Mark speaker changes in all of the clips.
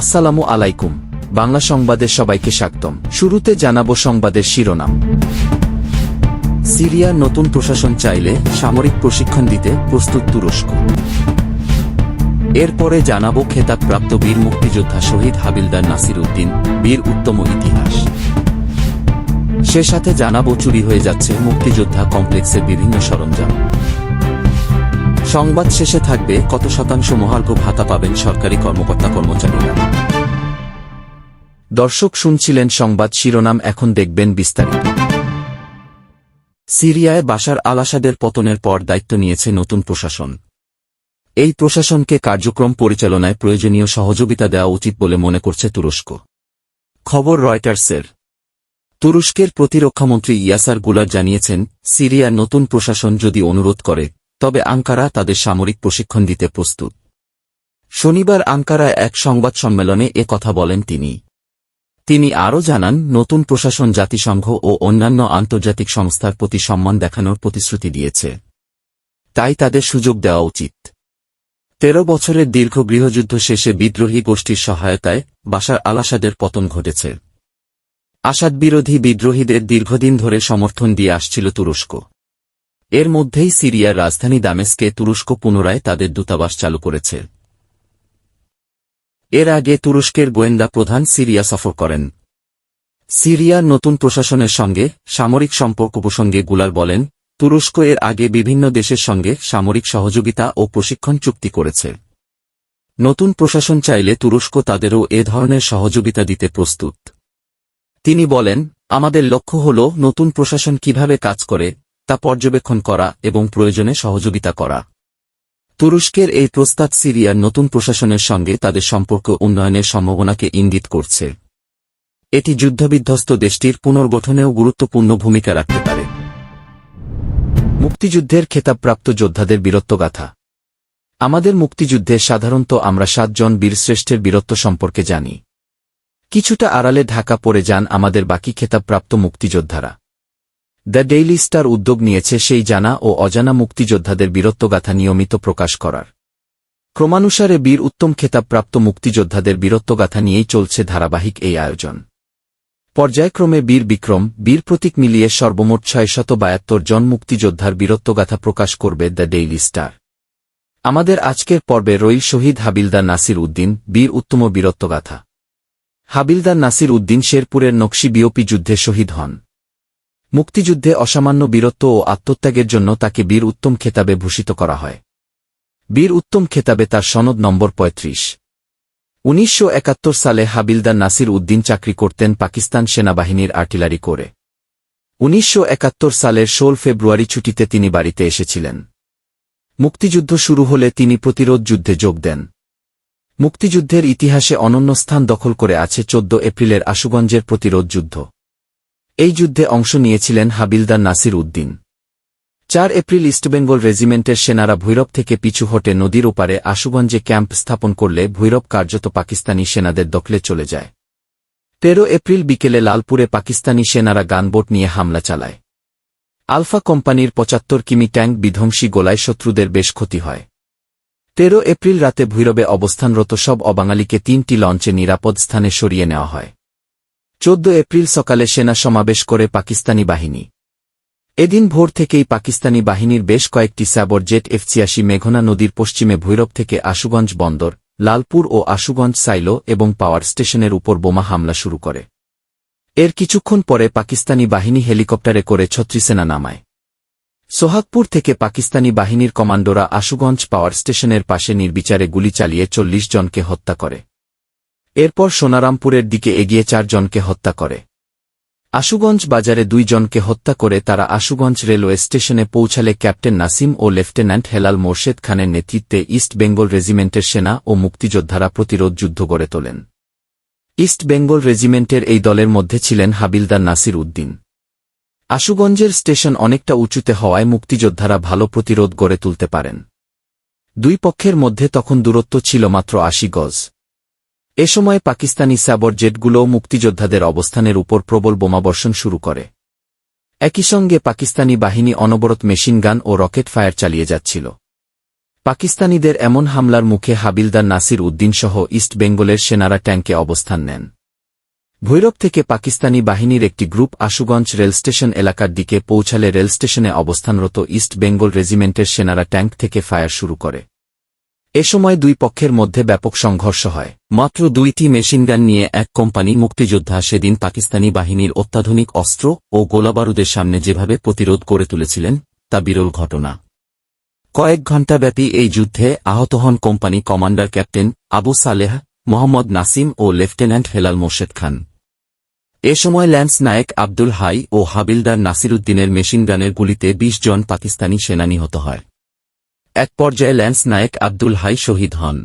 Speaker 1: আসসালামু আলাইকুম বাংলা সংবাদের সবাইকে স্বাগতম শুরুতে জানাব সংবাদের শিরোনাম সিরিয়া নতুন প্রশাসন চাইলে সামরিক প্রশিক্ষণ দিতে প্রস্তুত তুরস্ক এরপরে জানাব খেতাবপ্রাপ্ত বীর মুক্তিযোদ্ধা শহীদ হাবিলদার নাসির উদ্দিন বীর উত্তম ইতিহাস সে সাথে জানাবো চুরি হয়ে যাচ্ছে মুক্তিযোদ্ধা কমপ্লেক্সের বিভিন্ন সরঞ্জাম সংবাদ শেষে থাকবে কত শতাংশ মহার্ঘ ভাতা পাবেন সরকারি কর্মকর্তা কর্মচারীরা দর্শক শুনছিলেন সংবাদ শিরোনাম এখন দেখবেন বিস্তারিত সিরিয়ায় বাসার আল আসাদের পতনের পর দায়িত্ব নিয়েছে নতুন প্রশাসন এই প্রশাসনকে কার্যক্রম পরিচালনায় প্রয়োজনীয় সহযোগিতা দেওয়া উচিত বলে মনে করছে তুরস্ক খবর রয়টার্সের তুরস্কের প্রতিরক্ষামন্ত্রী ইয়াসার গুলার জানিয়েছেন সিরিয়ার নতুন প্রশাসন যদি অনুরোধ করে তবে আঙ্কারা তাদের সামরিক প্রশিক্ষণ দিতে প্রস্তুত শনিবার আঙ্কারায় এক সংবাদ সম্মেলনে এ কথা বলেন তিনি তিনি আরও জানান নতুন প্রশাসন জাতিসংঘ ও অন্যান্য আন্তর্জাতিক সংস্থার প্রতি সম্মান দেখানোর প্রতিশ্রুতি দিয়েছে তাই তাদের সুযোগ দেওয়া উচিত তেরো বছরের দীর্ঘ গৃহযুদ্ধ শেষে বিদ্রোহী গোষ্ঠীর সহায়তায় বাসার আলাসাদের পতন ঘটেছে আসাদ বিরোধী বিদ্রোহীদের দীর্ঘদিন ধরে সমর্থন দিয়ে আসছিল তুরস্ক এর মধ্যেই সিরিয়ার রাজধানী দামেস্কে তুরস্ক পুনরায় তাদের দূতাবাস চালু করেছে এর আগে তুরস্কের গোয়েন্দা প্রধান সিরিয়া সফর করেন সিরিয়ার নতুন প্রশাসনের সঙ্গে সামরিক সম্পর্ক প্রসঙ্গে গুলার বলেন তুরস্ক এর আগে বিভিন্ন দেশের সঙ্গে সামরিক সহযোগিতা ও প্রশিক্ষণ চুক্তি করেছে নতুন প্রশাসন চাইলে তুরস্ক তাদেরও এ ধরনের সহযোগিতা দিতে প্রস্তুত তিনি বলেন আমাদের লক্ষ্য হল নতুন প্রশাসন কিভাবে কাজ করে তা পর্যবেক্ষণ করা এবং প্রয়োজনে সহযোগিতা করা তুরস্কের এই প্রস্তাব সিরিয়ার নতুন প্রশাসনের সঙ্গে তাদের সম্পর্ক উন্নয়নের সম্ভাবনাকে ইঙ্গিত করছে এটি যুদ্ধবিধ্বস্ত দেশটির পুনর্গঠনেও গুরুত্বপূর্ণ ভূমিকা রাখতে পারে মুক্তিযুদ্ধের খেতাবপ্রাপ্ত যোদ্ধাদের বীরত্বগাথা আমাদের মুক্তিযুদ্ধে সাধারণত আমরা সাতজন বীরশ্রেষ্ঠের বীরত্ব সম্পর্কে জানি কিছুটা আড়ালে ঢাকা পড়ে যান আমাদের বাকি খেতাবপ্রাপ্ত মুক্তিযোদ্ধারা দ্য ডেইলি স্টার উদ্যোগ নিয়েছে সেই জানা ও অজানা মুক্তিযোদ্ধাদের বীরত্বগাথা নিয়মিত প্রকাশ করার ক্রমানুসারে বীর উত্তম খেতাবপ্রাপ্ত মুক্তিযোদ্ধাদের বীরত্বগাথা নিয়েই চলছে ধারাবাহিক এই আয়োজন পর্যায়ক্রমে বীর বিক্রম বীর প্রতীক মিলিয়ে সর্বমোট ছয়শত বায়াত্তর জন মুক্তিযোদ্ধার বীরত্বগাথা প্রকাশ করবে দ্য ডেইলি স্টার আমাদের আজকের পর্বে রইল শহীদ হাবিলদার নাসির উদ্দিন বীর উত্তম বীরত্বগাথা হাবিলদার নাসির উদ্দিন শেরপুরের নকশি বিওপি যুদ্ধে শহীদ হন মুক্তিযুদ্ধে অসামান্য বীরত্ব ও আত্মত্যাগের জন্য তাকে বীর উত্তম খেতাবে ভূষিত করা হয় বীর উত্তম খেতাবে তার সনদ নম্বর পঁয়ত্রিশ উনিশশো সালে হাবিলদার নাসির উদ্দিন চাকরি করতেন পাকিস্তান সেনাবাহিনীর আর্টিলারি করে উনিশশো সালের ষোল ফেব্রুয়ারি ছুটিতে তিনি বাড়িতে এসেছিলেন মুক্তিযুদ্ধ শুরু হলে তিনি প্রতিরোধ যুদ্ধে যোগ দেন মুক্তিযুদ্ধের ইতিহাসে অনন্য স্থান দখল করে আছে চোদ্দ এপ্রিলের আশুগঞ্জের প্রতিরোধ যুদ্ধ এই যুদ্ধে অংশ নিয়েছিলেন হাবিলদার নাসির উদ্দিন চার এপ্রিল ইস্টবেঙ্গল রেজিমেন্টের সেনারা ভৈরব থেকে পিছু হটে নদীর ওপারে আশুগঞ্জে ক্যাম্প স্থাপন করলে ভৈরব কার্যত পাকিস্তানি সেনাদের দখলে চলে যায় তেরো এপ্রিল বিকেলে লালপুরে পাকিস্তানি সেনারা গানবোট নিয়ে হামলা চালায় আলফা কোম্পানির পঁচাত্তর কিমি ট্যাঙ্ক বিধ্বংসী গোলায় শত্রুদের বেশ ক্ষতি হয় তেরো এপ্রিল রাতে ভৈরবে অবস্থানরত সব অবাঙালিকে তিনটি লঞ্চে নিরাপদ স্থানে সরিয়ে নেওয়া হয় চোদ্দ এপ্রিল সকালে সেনা সমাবেশ করে পাকিস্তানি বাহিনী এদিন ভোর থেকেই পাকিস্তানি বাহিনীর বেশ কয়েকটি স্যাবর জেট এফ ছিয়াশি মেঘনা নদীর পশ্চিমে ভৈরব থেকে আশুগঞ্জ বন্দর লালপুর ও আশুগঞ্জ সাইলো এবং পাওয়ার স্টেশনের উপর বোমা হামলা শুরু করে এর কিছুক্ষণ পরে পাকিস্তানি বাহিনী হেলিকপ্টারে করে ছত্রিসেনা নামায় সোহাগপুর থেকে পাকিস্তানি বাহিনীর কমান্ডোরা আশুগঞ্জ পাওয়ার স্টেশনের পাশে নির্বিচারে গুলি চালিয়ে চল্লিশ জনকে হত্যা করে এরপর সোনারামপুরের দিকে এগিয়ে চারজনকে হত্যা করে আশুগঞ্জ বাজারে দুইজনকে হত্যা করে তারা আশুগঞ্জ রেলওয়ে স্টেশনে পৌঁছালে ক্যাপ্টেন নাসিম ও লেফটেন্যান্ট হেলাল মোর্শেদ খানের নেতৃত্বে ইস্ট বেঙ্গল রেজিমেন্টের সেনা ও মুক্তিযোদ্ধারা প্রতিরোধ যুদ্ধ গড়ে তোলেন ইস্ট বেঙ্গল রেজিমেন্টের এই দলের মধ্যে ছিলেন হাবিলদার নাসির উদ্দিন আশুগঞ্জের স্টেশন অনেকটা উঁচুতে হওয়ায় মুক্তিযোদ্ধারা ভালো প্রতিরোধ গড়ে তুলতে পারেন দুই পক্ষের মধ্যে তখন দূরত্ব ছিল মাত্র আশি গজ এ সময় পাকিস্তানি সাবর জেটগুলো মুক্তিযোদ্ধাদের অবস্থানের উপর প্রবল বোমাবর্ষণ শুরু করে একই সঙ্গে পাকিস্তানি বাহিনী অনবরত মেশিনগান ও রকেট ফায়ার চালিয়ে যাচ্ছিল পাকিস্তানিদের এমন হামলার মুখে হাবিলদার নাসির সহ ইস্ট বেঙ্গলের সেনারা ট্যাঙ্কে অবস্থান নেন ভৈরব থেকে পাকিস্তানি বাহিনীর একটি গ্রুপ আশুগঞ্জ রেল স্টেশন এলাকার দিকে পৌঁছালে রেলস্টেশনে অবস্থানরত ইস্ট বেঙ্গল রেজিমেন্টের সেনারা ট্যাঙ্ক থেকে ফায়ার শুরু করে এ সময় দুই পক্ষের মধ্যে ব্যাপক সংঘর্ষ হয় মাত্র দুইটি মেশিনগান নিয়ে এক কোম্পানি মুক্তিযোদ্ধা সেদিন পাকিস্তানি বাহিনীর অত্যাধুনিক অস্ত্র ও গোলাবারুদের সামনে যেভাবে প্রতিরোধ করে তুলেছিলেন তা বিরল ঘটনা কয়েক ঘণ্টাব্যাপী এই যুদ্ধে আহত হন company commander captain Abu Saleh Mohammad Nasim ও লেফটেন্যান্ট হেলাল মোর্শেদ খান এ সময় ল্যান্স নায়েক আব্দুল হাই ও হাবিলদার নাসিরুদ্দিনের মেশিনগানের গুলিতে ২০ জন পাকিস্তানি সেনা নিহত হয় এক পর্যায়ে ল্যান্স নায়েক আব্দুল হাই শহীদ হন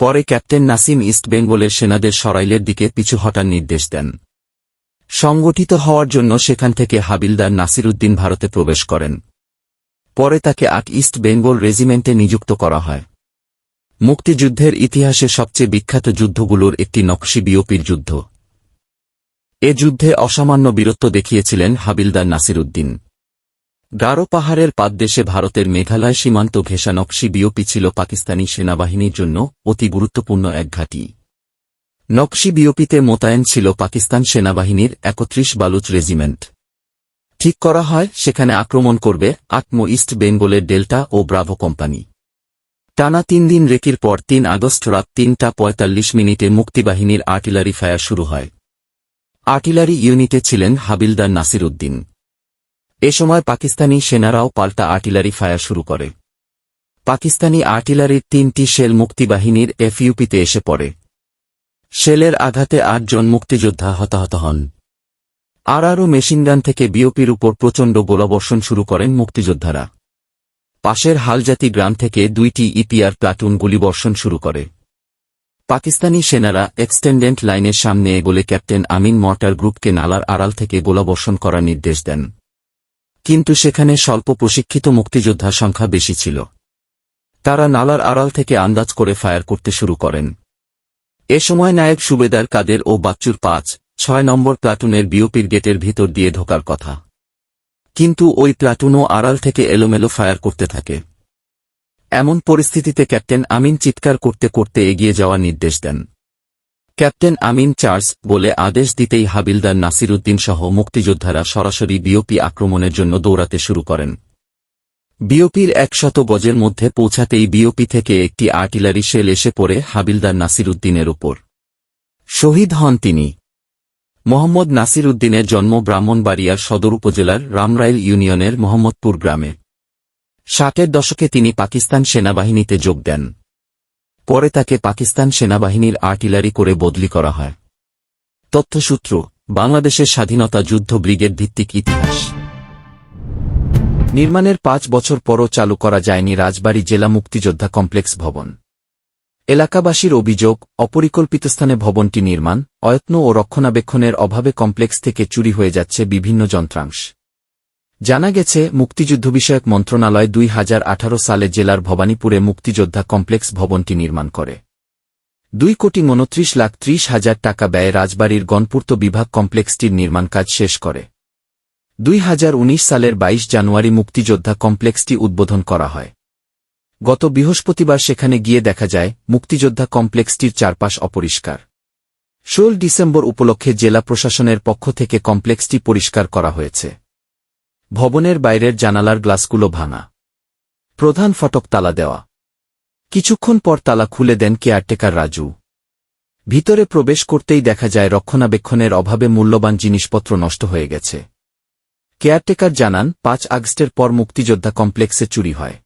Speaker 1: পরে ক্যাপ্টেন নাসিম ইস্ট বেঙ্গলের সেনাদের সরাইলের দিকে পিছু হটার নির্দেশ দেন সংগঠিত হওয়ার জন্য সেখান থেকে হাবিলদার নাসির উদ্দিন ভারতে প্রবেশ করেন পরে তাকে আট ইস্ট বেঙ্গল রেজিমেন্টে নিযুক্ত করা হয় মুক্তিযুদ্ধের ইতিহাসে সবচেয়ে বিখ্যাত যুদ্ধগুলোর একটি নকশি বিওপির যুদ্ধ এ যুদ্ধে অসামান্য বীরত্ব দেখিয়েছিলেন হাবিলদার নাসির উদ্দিন গারো পাহাড়ের পাদদেশে ভারতের মেঘালয় সীমান্ত নকশি বিওপি ছিল পাকিস্তানি সেনাবাহিনীর জন্য অতি গুরুত্বপূর্ণ এক ঘাঁটি নকশি বিওপিতে মোতায়েন ছিল পাকিস্তান সেনাবাহিনীর একত্রিশ বালুচ রেজিমেন্ট ঠিক করা হয় সেখানে আক্রমণ করবে আটমো ইস্ট বেঙ্গলের ডেল্টা ও ব্রাভো কোম্পানি টানা তিন দিন রেকির পর তিন আগস্ট রাত তিনটা পঁয়তাল্লিশ মিনিটে মুক্তিবাহিনীর আর্টিলারি ফায়ার শুরু হয় আর্টিলারি ইউনিটে ছিলেন হাবিলদার নাসির উদ্দিন এ সময় পাকিস্তানি সেনারাও পাল্টা আর্টিলারি ফায়ার শুরু করে পাকিস্তানি আর্টিলারির তিনটি শেল মুক্তিবাহিনীর এফইউপিতে এসে পড়ে শেলের আঘাতে আটজন মুক্তিযোদ্ধা হতাহত হন আর আরও মেশিনগান থেকে বিওপির উপর প্রচণ্ড গোলাবর্ষণ শুরু করেন মুক্তিযোদ্ধারা পাশের হালজাতি গ্রাম থেকে দুইটি ইপিআর প্লাটুন গুলিবর্ষণ শুরু করে পাকিস্তানি সেনারা এক্সটেন্ডেন্ট লাইনের সামনে এগোলে ক্যাপ্টেন আমিন মর্টার গ্রুপকে নালার আড়াল থেকে গোলাবর্ষণ করার নির্দেশ দেন কিন্তু সেখানে স্বল্প প্রশিক্ষিত মুক্তিযোদ্ধা সংখ্যা বেশি ছিল তারা নালার আড়াল থেকে আন্দাজ করে ফায়ার করতে শুরু করেন এ সময় নায়ক সুবেদার কাদের ও বাচ্চুর পাঁচ ছয় নম্বর প্লাটুনের বিওপির গেটের ভিতর দিয়ে ঢোকার কথা কিন্তু ওই প্লাটুনও আড়াল থেকে এলোমেলো ফায়ার করতে থাকে এমন পরিস্থিতিতে ক্যাপ্টেন আমিন চিৎকার করতে করতে এগিয়ে যাওয়ার নির্দেশ দেন ক্যাপ্টেন আমিন চার্জ বলে আদেশ দিতেই হাবিলদার নাসিরুদ্দিন সহ মুক্তিযোদ্ধারা সরাসরি বিওপি আক্রমণের জন্য দৌড়াতে শুরু করেন বিওপির একশত গজের মধ্যে পৌঁছাতেই বিওপি থেকে একটি আর্টিলারি শেল এসে পড়ে হাবিলদার নাসির উদ্দিনের উপর শহীদ হন তিনি মোহাম্মদ নাসির উদ্দিনের জন্ম ব্রাহ্মণবাড়িয়ার সদর উপজেলার রামরাইল ইউনিয়নের মোহাম্মদপুর গ্রামে ষাটের দশকে তিনি পাকিস্তান সেনাবাহিনীতে যোগ দেন পরে তাকে পাকিস্তান সেনাবাহিনীর আর্টিলারি করে বদলি করা হয় তথ্যসূত্র বাংলাদেশের স্বাধীনতা যুদ্ধ ব্রিগেড ভিত্তিক ইতিহাস নির্মাণের পাঁচ বছর পরও চালু করা যায়নি রাজবাড়ী জেলা মুক্তিযোদ্ধা কমপ্লেক্স ভবন এলাকাবাসীর অভিযোগ অপরিকল্পিত স্থানে ভবনটি নির্মাণ অয়ত্ন ও রক্ষণাবেক্ষণের অভাবে কমপ্লেক্স থেকে চুরি হয়ে যাচ্ছে বিভিন্ন যন্ত্রাংশ জানা গেছে মুক্তিযুদ্ধ বিষয়ক মন্ত্রণালয় দুই সালে জেলার ভবানীপুরে মুক্তিযোদ্ধা কমপ্লেক্স ভবনটি নির্মাণ করে দুই কোটি উনত্রিশ লাখ ত্রিশ হাজার টাকা ব্যয়ে রাজবাড়ির গণপূর্ত বিভাগ কমপ্লেক্সটির নির্মাণ কাজ শেষ করে দুই সালের ২২ জানুয়ারি মুক্তিযোদ্ধা কমপ্লেক্সটি উদ্বোধন করা হয় গত বৃহস্পতিবার সেখানে গিয়ে দেখা যায় মুক্তিযোদ্ধা কমপ্লেক্সটির চারপাশ অপরিষ্কার ষোল ডিসেম্বর উপলক্ষে জেলা প্রশাসনের পক্ষ থেকে কমপ্লেক্সটি পরিষ্কার করা হয়েছে ভবনের বাইরের জানালার গ্লাসগুলো ভাঙা প্রধান ফটক তালা দেওয়া কিছুক্ষণ পর তালা খুলে দেন কেয়ারটেকার রাজু ভিতরে প্রবেশ করতেই দেখা যায় রক্ষণাবেক্ষণের অভাবে মূল্যবান জিনিসপত্র নষ্ট হয়ে গেছে কেয়ারটেকার জানান পাঁচ আগস্টের পর মুক্তিযোদ্ধা কমপ্লেক্সে চুরি হয়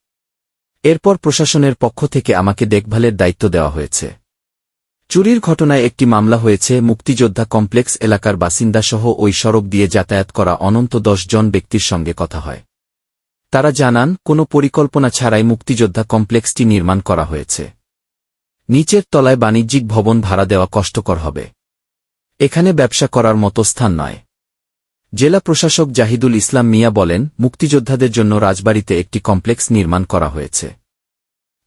Speaker 1: এরপর প্রশাসনের পক্ষ থেকে আমাকে দেখভালের দায়িত্ব দেওয়া হয়েছে চুরির ঘটনায় একটি মামলা হয়েছে মুক্তিযোদ্ধা কমপ্লেক্স এলাকার বাসিন্দাসহ ওই সড়ক দিয়ে যাতায়াত করা অনন্ত দশ জন ব্যক্তির সঙ্গে কথা হয় তারা জানান কোনো পরিকল্পনা ছাড়াই মুক্তিযোদ্ধা কমপ্লেক্সটি নির্মাণ করা হয়েছে নিচের তলায় বাণিজ্যিক ভবন ভাড়া দেওয়া কষ্টকর হবে এখানে ব্যবসা করার মতো স্থান নয় জেলা প্রশাসক জাহিদুল ইসলাম মিয়া বলেন মুক্তিযোদ্ধাদের জন্য রাজবাড়িতে একটি কমপ্লেক্স নির্মাণ করা হয়েছে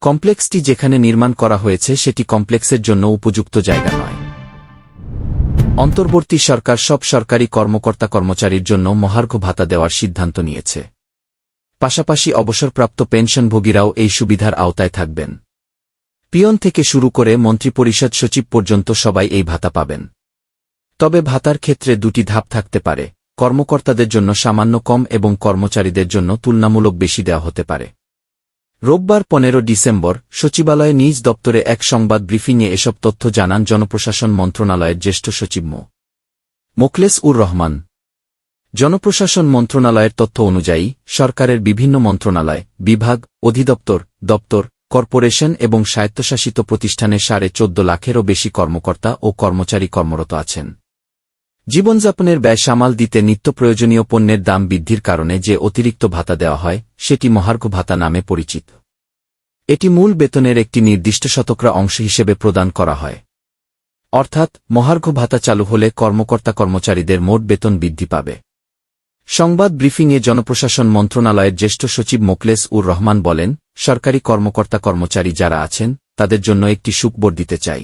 Speaker 1: কমপ্লেক্সটি যেখানে নির্মাণ করা হয়েছে সেটি কমপ্লেক্সের জন্য উপযুক্ত জায়গা নয় অন্তর্বর্তী সরকার সব সরকারি কর্মকর্তা কর্মচারীর জন্য মহার্ঘ ভাতা দেওয়ার সিদ্ধান্ত নিয়েছে পাশাপাশি অবসরপ্রাপ্ত পেনশনভোগীরাও এই সুবিধার আওতায় থাকবেন পিয়ন থেকে শুরু করে মন্ত্রিপরিষদ সচিব পর্যন্ত সবাই এই ভাতা পাবেন তবে ভাতার ক্ষেত্রে দুটি ধাপ থাকতে পারে কর্মকর্তাদের জন্য সামান্য কম এবং কর্মচারীদের জন্য তুলনামূলক বেশি দেওয়া হতে পারে রোববার পনেরো ডিসেম্বর সচিবালয়ে নিজ দপ্তরে এক সংবাদ ব্রিফিংয়ে এসব তথ্য জানান জনপ্রশাসন মন্ত্রণালয়ের জ্যেষ্ঠ সচিব মো মোকলেস উর রহমান জনপ্রশাসন মন্ত্রণালয়ের তথ্য অনুযায়ী সরকারের বিভিন্ন মন্ত্রণালয় বিভাগ অধিদপ্তর দপ্তর কর্পোরেশন এবং স্বায়ত্তশাসিত প্রতিষ্ঠানে সাড়ে চোদ্দ লাখেরও বেশি কর্মকর্তা ও কর্মচারী কর্মরত আছেন জীবনযাপনের ব্যয় সামাল দিতে নিত্য প্রয়োজনীয় পণ্যের দাম বৃদ্ধির কারণে যে অতিরিক্ত ভাতা দেওয়া হয় সেটি মহার্ঘ ভাতা নামে পরিচিত এটি মূল বেতনের একটি নির্দিষ্ট শতকরা অংশ হিসেবে প্রদান করা হয় অর্থাৎ মহার্ঘ ভাতা চালু হলে কর্মকর্তা কর্মচারীদের মোট বেতন বৃদ্ধি পাবে সংবাদ ব্রিফিংয়ে জনপ্রশাসন মন্ত্রণালয়ের জ্যেষ্ঠ সচিব মোকলেস উর রহমান বলেন সরকারি কর্মকর্তা কর্মচারী যারা আছেন তাদের জন্য একটি সুকবর দিতে চাই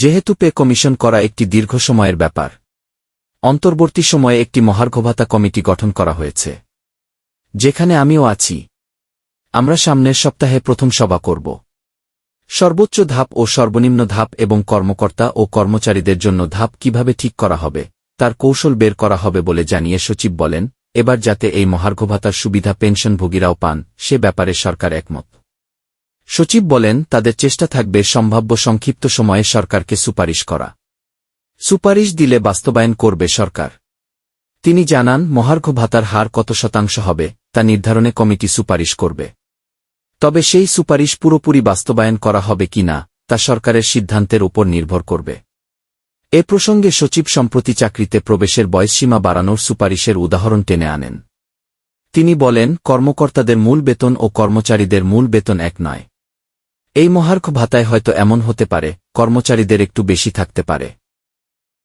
Speaker 1: যেহেতু পে কমিশন করা একটি দীর্ঘ সময়ের ব্যাপার অন্তর্বর্তী সময়ে একটি মহার্ঘভাতা কমিটি গঠন করা হয়েছে যেখানে আমিও আছি আমরা সামনের সপ্তাহে প্রথম সভা করব সর্বোচ্চ ধাপ ও সর্বনিম্ন ধাপ এবং কর্মকর্তা ও কর্মচারীদের জন্য ধাপ কিভাবে ঠিক করা হবে তার কৌশল বের করা হবে বলে জানিয়ে সচিব বলেন এবার যাতে এই মহার্ঘভাতার সুবিধা পেনশনভোগীরাও পান সে ব্যাপারে সরকার একমত সচিব বলেন তাদের চেষ্টা থাকবে সম্ভাব্য সংক্ষিপ্ত সময়ে সরকারকে সুপারিশ করা সুপারিশ দিলে বাস্তবায়ন করবে সরকার তিনি জানান মহার্ঘ ভাতার হার কত শতাংশ হবে তা নির্ধারণে কমিটি সুপারিশ করবে তবে সেই সুপারিশ পুরোপুরি বাস্তবায়ন করা হবে কি না তা সরকারের সিদ্ধান্তের উপর নির্ভর করবে এ প্রসঙ্গে সচিব সম্প্রতি চাকরিতে প্রবেশের বয়সসীমা বাড়ানোর সুপারিশের উদাহরণ টেনে আনেন তিনি বলেন কর্মকর্তাদের মূল বেতন ও কর্মচারীদের মূল বেতন এক নয় এই মহার্ঘ ভাতায় হয়তো এমন হতে পারে কর্মচারীদের একটু বেশি থাকতে পারে